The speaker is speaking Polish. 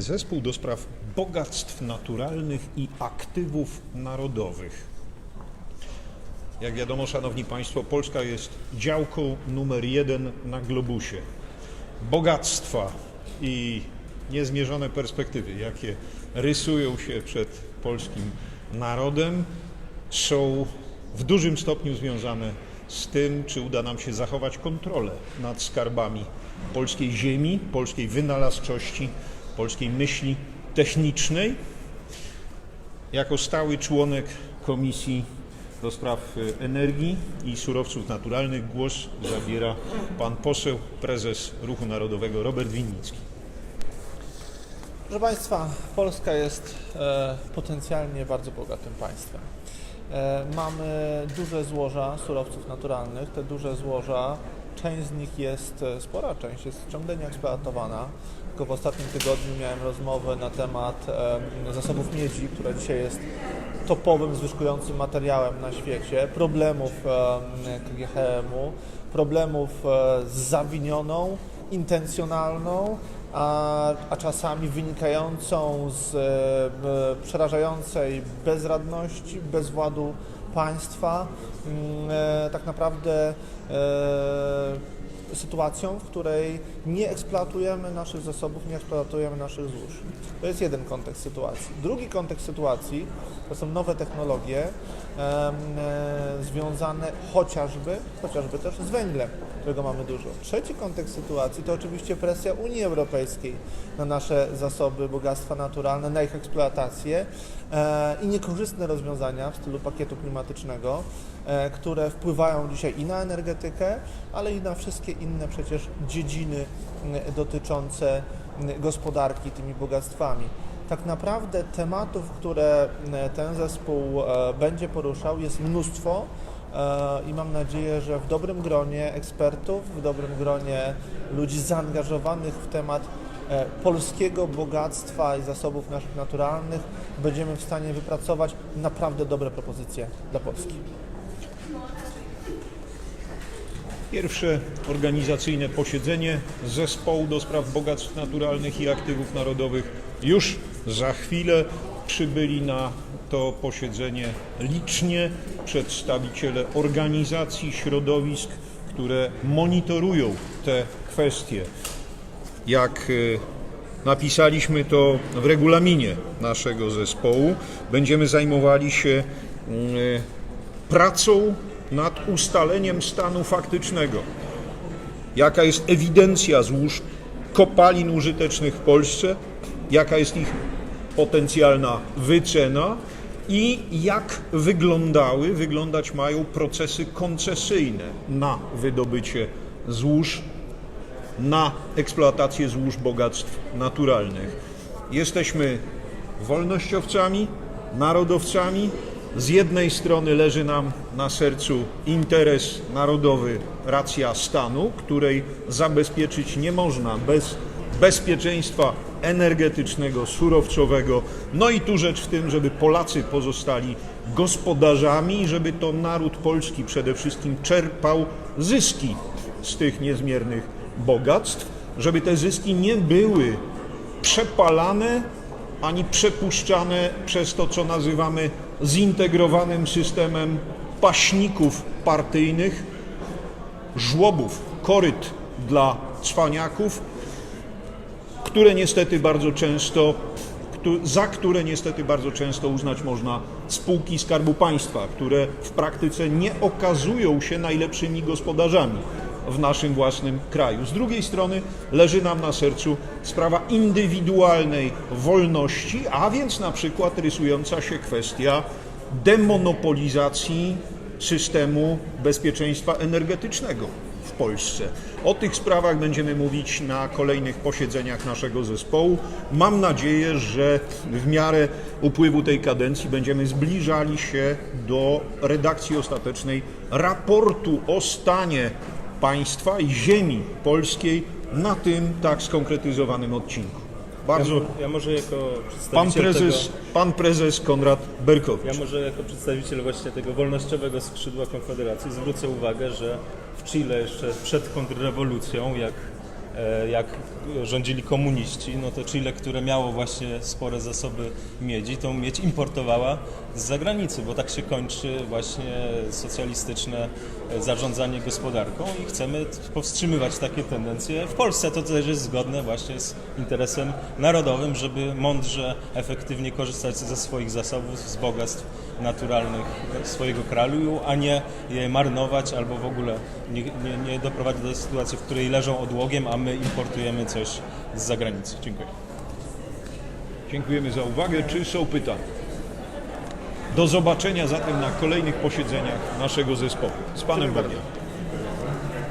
Zespół do spraw bogactw naturalnych i aktywów narodowych. Jak wiadomo, Szanowni Państwo, Polska jest działką numer jeden na globusie. Bogactwa i niezmierzone perspektywy, jakie rysują się przed polskim narodem, są w dużym stopniu związane z tym, czy uda nam się zachować kontrolę nad skarbami polskiej ziemi, polskiej wynalazczości, polskiej myśli technicznej. Jako stały członek Komisji do Spraw y, Energii i Surowców Naturalnych głos zabiera pan poseł, prezes Ruchu Narodowego Robert Winnicki. Proszę Państwa, Polska jest e, potencjalnie bardzo bogatym państwem. E, mamy duże złoża surowców naturalnych. Te duże złoża, część z nich jest, e, spora część jest ciągle nieeksploatowana. Tylko w ostatnim tygodniu miałem rozmowę na temat zasobów miedzi, która dzisiaj jest topowym, zwyżkującym materiałem na świecie, problemów KGHM-u, problemów e, z zawinioną, intencjonalną, a, a czasami wynikającą z e, przerażającej bezradności, bezwładu państwa, mm, e, tak naprawdę e, sytuacją, w której nie eksploatujemy naszych zasobów, nie eksploatujemy naszych złóż. To jest jeden kontekst sytuacji. Drugi kontekst sytuacji to są nowe technologie e, związane chociażby, chociażby też z węglem, którego mamy dużo. Trzeci kontekst sytuacji to oczywiście presja Unii Europejskiej na nasze zasoby, bogactwa naturalne, na ich eksploatację e, i niekorzystne rozwiązania w stylu pakietu klimatycznego, które wpływają dzisiaj i na energetykę, ale i na wszystkie inne przecież dziedziny m, dotyczące m, gospodarki tymi bogactwami. Tak naprawdę tematów, które m, ten zespół e, będzie poruszał jest mnóstwo e, i mam nadzieję, że w dobrym gronie ekspertów, w dobrym gronie ludzi zaangażowanych w temat e, polskiego bogactwa i zasobów naszych naturalnych będziemy w stanie wypracować naprawdę dobre propozycje dla Polski. Pierwsze organizacyjne posiedzenie Zespołu do Spraw Bogactw Naturalnych i Aktywów Narodowych już za chwilę. Przybyli na to posiedzenie licznie przedstawiciele organizacji, środowisk, które monitorują te kwestie. Jak y, napisaliśmy to w regulaminie naszego zespołu, będziemy zajmowali się y, pracą nad ustaleniem stanu faktycznego. Jaka jest ewidencja złóż kopalin użytecznych w Polsce, jaka jest ich potencjalna wycena i jak wyglądały, wyglądać mają procesy koncesyjne na wydobycie złóż, na eksploatację złóż bogactw naturalnych. Jesteśmy wolnościowcami, narodowcami. Z jednej strony leży nam na sercu interes narodowy, racja stanu, której zabezpieczyć nie można bez bezpieczeństwa energetycznego, surowcowego. No i tu rzecz w tym, żeby Polacy pozostali gospodarzami żeby to naród polski przede wszystkim czerpał zyski z tych niezmiernych bogactw, żeby te zyski nie były przepalane ani przepuszczane przez to, co nazywamy zintegrowanym systemem paśników partyjnych, żłobów, koryt dla cwaniaków, które niestety bardzo często, za które niestety bardzo często uznać można spółki Skarbu Państwa, które w praktyce nie okazują się najlepszymi gospodarzami w naszym własnym kraju. Z drugiej strony leży nam na sercu sprawa indywidualnej wolności, a więc na przykład rysująca się kwestia demonopolizacji systemu bezpieczeństwa energetycznego w Polsce. O tych sprawach będziemy mówić na kolejnych posiedzeniach naszego zespołu. Mam nadzieję, że w miarę upływu tej kadencji będziemy zbliżali się do redakcji ostatecznej raportu o stanie państwa i ziemi polskiej na tym tak skonkretyzowanym odcinku. Bardzo Ja może jako pan prezes, tego, pan prezes Konrad Berkowicz. ja może jako przedstawiciel właśnie tego wolnościowego skrzydła Konfederacji zwrócę uwagę, że w Chile jeszcze przed kontrrewolucją, jak e, jak rządzili komuniści, no to Chile, które miało właśnie spore zasoby miedzi, tą miedź importowała z zagranicy, bo tak się kończy właśnie socjalistyczne zarządzanie gospodarką i chcemy powstrzymywać takie tendencje. W Polsce to też jest zgodne właśnie z interesem narodowym, żeby mądrze, efektywnie korzystać ze swoich zasobów, z bogactw naturalnych swojego kraju, a nie je marnować albo w ogóle nie, nie, nie doprowadzić do sytuacji, w której leżą odłogiem, a my importujemy coś z zagranicy. Dziękuję. Dziękujemy za uwagę. Czy są pytania? Do zobaczenia zatem na kolejnych posiedzeniach naszego zespołu. Z Panem Bogiem.